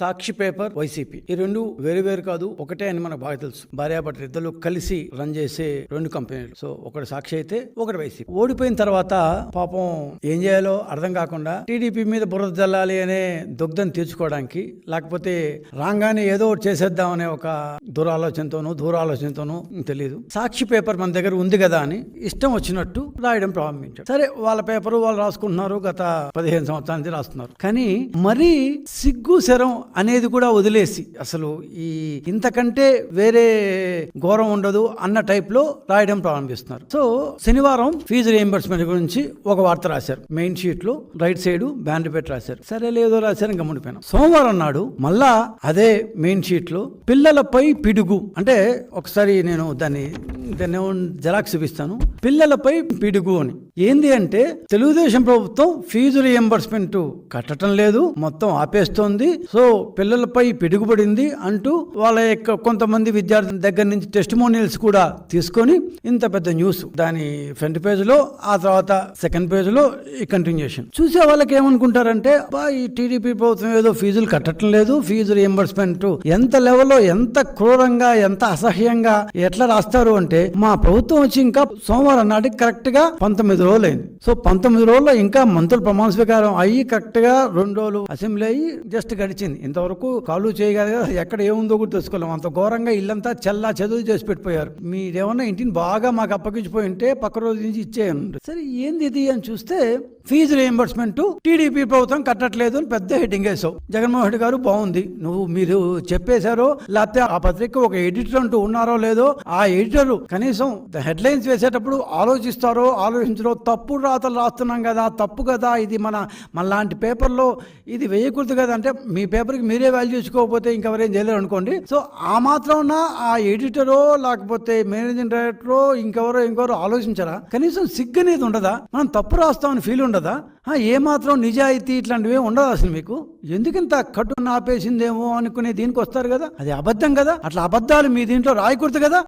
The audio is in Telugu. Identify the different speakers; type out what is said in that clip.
Speaker 1: సాక్షి పేపర్ వైసీపీ. ఈ రెండు వేరు వేరు కాదు ఒకటే అని మనకు బాగా తెలుసు. భార్యాభర్త ఇద్దరు కలిసి రన్ చేసే రెండు కంపెనీలు. సో ఒకటి సాక్షి అయితే ఒకటి వైసీపీ. ఓడిపోయిన తర్వాత పాపం ఏం చేయాలో అర్థం కాకుండా టీడీపీ మీద బురద జల్లాలి అనే దుగ్ధం తీర్చుకోవడానికి లేకపోతే రాగానే ఏదో ఒకటి చేసేద్దామనే ఒక దురాలోచనతోనూ దూరాలోచనతోనూ తెలియదు సాక్షి పేపర్ మన దగ్గర ఉంది కదా అని ఇష్టం వచ్చినట్టు రాయడం ప్రారంభించారు సరే వాళ్ళ పేపర్ వాళ్ళు రాసుకుంటున్నారు గత పదిహేను సంవత్సరాల నుంచి రాస్తున్నారు. కానీ మరీ సిగ్గు శరం అనేది కూడా వదిలేసి అసలు ఈ ఇంతకంటే వేరే ఘోరం ఉండదు అన్న టైప్లో రాయడం ప్రారంభిస్తున్నారు. సో శనివారం ఫీజు రియంబర్స్మెంట్ గురించి ఒక వార్త రాశారు. మెయిన్ షీట్లో రైట్ సైడ్ బ్యానర్ పెట్టి రాశారు. సరే లేదో రాశారు ఇంకా గమ్ముడిపోయినా సోమవారం నాడు మళ్ళా అదే మెయిన్ షీట్లో పిల్లలపై పిడుగు అంటే ఒకసారి నేను దాన్ని నేను జరాక్స్ చూపిస్తాను. పిల్లలపై పిడుగు అని. ఏంది అంటే తెలుగుదేశం ప్రభుత్వం ఫీజు రియంబర్స్మెంట్ కట్టడం లేదు మొత్తం ఆపేస్తోంది. సో పిల్లలపై పిడుగుపడింది అంటూ వాళ్ళ యొక్క కొంతమంది విద్యార్థుల దగ్గర నుంచి టెస్టిమోనియల్స్ కూడా తీసుకొని ఇంత పెద్ద న్యూస్ దాని ఫ్రంట్ పేజ్లో ఆ తర్వాత సెకండ్ పేజ్లో కంటిన్యూషన్ చూసే వాళ్ళకి ఏమనుకుంటారంటే బా ఈ టీడీపీ ప్రభుత్వం ఏదో ఫీజులు కట్టడం లేదు ఫీజు రియంబర్స్మెంట్ ఎంత లెవెల్లో ఎంత క్రూరంగా ఎంత అసహ్యంగా ఎట్లా రాస్తారు అంటే మా ప్రభుత్వం వచ్చి ఇంకా సోమవారం నాటికి కరెక్ట్గా పంతొమ్మిది రోజులు అయింది సో పంతొమ్మిది రోజుల్లో ఇంకా మంత్రుల ప్రమాణ స్వీకారం అయ్యి కరెక్ట్గా రెండు రోజులు అసెంబ్లీ అయ్యి జస్ట్ గడిచింది. ఇంతవరకు కాలు చేయగలి ఎక్కడ ఏముందో కూడా తెలుసుకోలేము. అంత ఘోరంగా ఇల్లంతా చల్లా చదువు చేసి పెట్టిపోయారు. మీరేమన్నా ఇంటిని బాగా మాకు అప్పగించిపోయి ఉంటే పక్క రోజు నుంచి ఇచ్చేయండి. సరే ఏంది ఇది అని చూస్తే ఫీజు రియంబర్స్మెంట్ టీడీపీ ప్రభుత్వం కట్టట్లేదు అని పెద్ద హెడ్డింగ్ వేసావు జగన్మోహన్ రెడ్డి గారు బాగుంది. నువ్వు మీరు చెప్పేశారో లేకపోతే ఆ పత్రిక ఒక ఎడిటర్ అంటూ ఉన్నారో లేదో ఆ ఎడిటర్ కనీసం హెడ్లైన్స్ వేసేటప్పుడు ఆలోచిస్తారో ఆలోచించరో తప్పు రాతలు రాస్తున్నాం కదా తప్పు కదా ఇది మన మనలాంటి పేపర్లో ఇది వేయకూడదు కదా అంటే మీ పేపర్కి మీరే వాల్యూ చేసుకోకపోతే ఇంకెవరేం చేయలేరు అనుకోండి. సో ఆ మాత్రం ఆ ఎడిటరో లేకపోతే మేనేజింగ్ డైరెక్టరో ఇంకెవరో ఇంకెవరో ఆలోచించరా? కనీసం సిగ్గు అనేది ఉండదా? మనం తప్పు రాస్తామని ఫీల్ ఉండదు? ఉండదా? ఏ మాత్రం నిజాయితీ ఇట్లాంటివి ఉండదు అసలు మీకు? ఎందుకింత కట్టు ఆపేసిందేమో అనుకునే దీనికి వస్తారు కదా? అది అబద్ధం కదా? అట్లా అబద్ధాలు మీ దీంట్లో రాయకూడదు కదా?